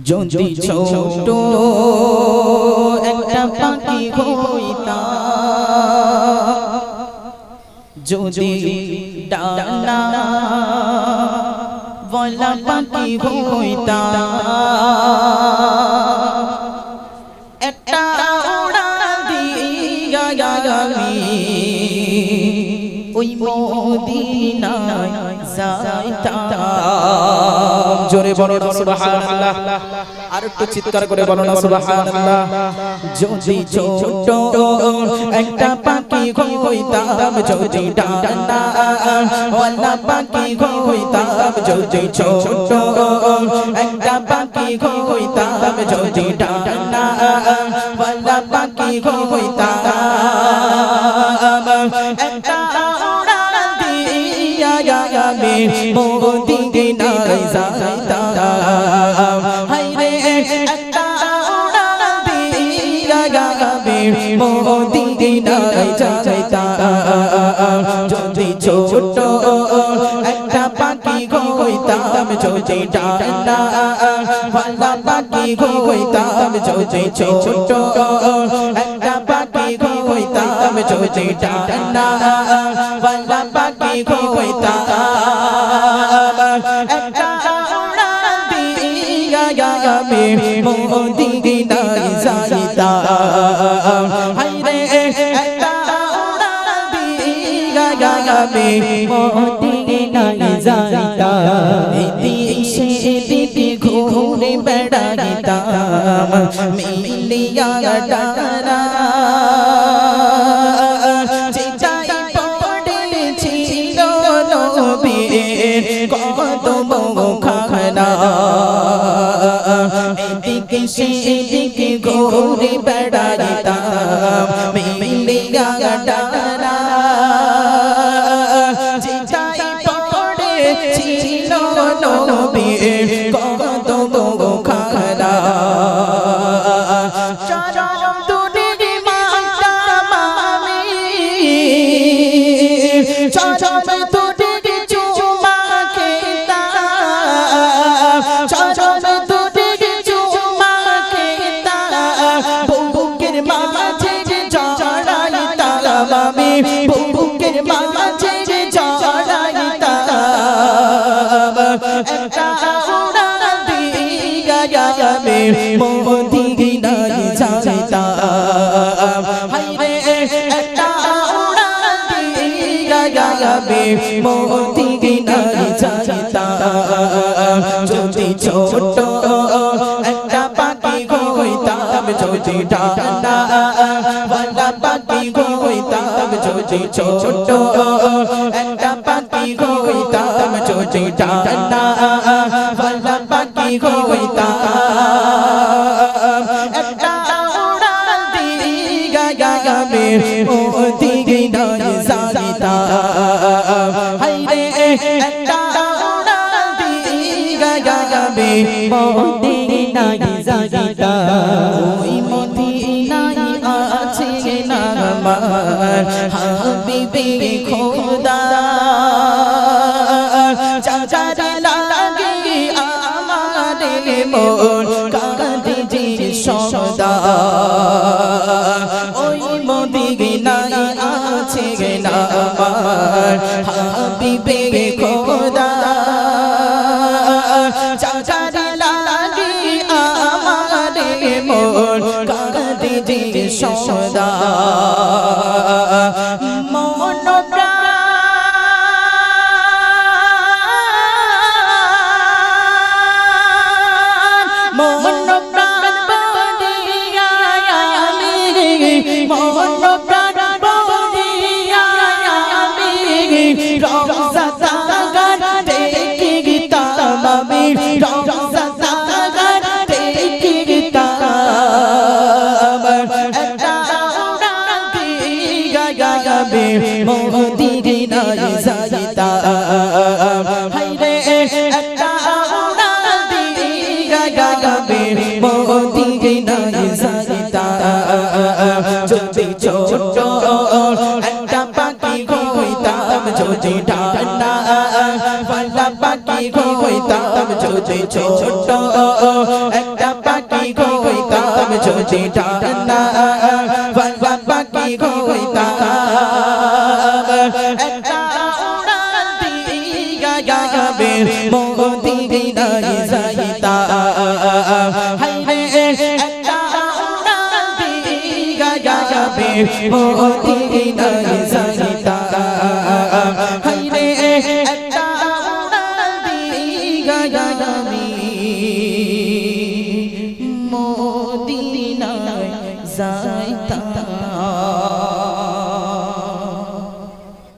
যদি ছোট একটা পাখি হইতাম যদি ডানা বলা পাখি হইতাম একটা উড়া দিয়া আমি ওই মদিনায় যাইতাম। জোরে বলো না, সুবহানাল্লাহ। আর একটু চিৎকার করে বলো না, সুবহানাল্লাহ। যদি ছোট একটা পাখি হইতাম, যদি ডানা, ওয়ালা পাখি হইতাম, যদি ছোট একটা পাখি হইতাম, যদি ডানা, ওয়ালা পাখি হইতাম। একটা মদিনায় যাইতাম হায়রে একটা দিয়া আমি মদিনায় যাইতাম যদি ছোট একটা পাখি হইতাম যদি ডানা ভালা পাখি হইতাম যদি ছোট একটা পাখি হইতাম যদি ডানা পাখি হইতাম একটা উড়া দিয়া আমি মদিনায় যাইতাম হায়রে একটা উড়া দিয়া আমি মদিনায় যাইতাম দিশে দিদি ঘুরে বেড়াইতাম মিলিয়া ডানা নবীর কদম খানা এদিকে সেদিকে ঘুরে বেড়াইতাম। মিলিয়া ডানা মদিনায় যাইতাম যদি ছোট একটা পাখি হইতাম, যদি ডানা, বালা পাখি হইতাম, যদি ছোট একটা পাখি হইতাম, যদি ডানা, বালা পাখি হইতাম। একটা উড়া দিয়া আমি মদিনায় মদিনায় যাইতাম ওই মদিনায় আছে নামার হাবিবে খোদা। চাচার লাগে আমারে মন কাঁদে যে সদা। ওই মদিনায় আছে নামার হাবিবে খোদা। যে সদা। মন মন মন প্রাণ বলিয়া মদিনায় যাইতাম হায়রে একটা দিয়া আমি মদিনায় যাইতাম যদি ছোট একটা পাখি হইতাম যদি ডানা পালা পাখি হইতাম যদি ছোট যদি ডানা পাখি হইতাম মদিনায় যাবে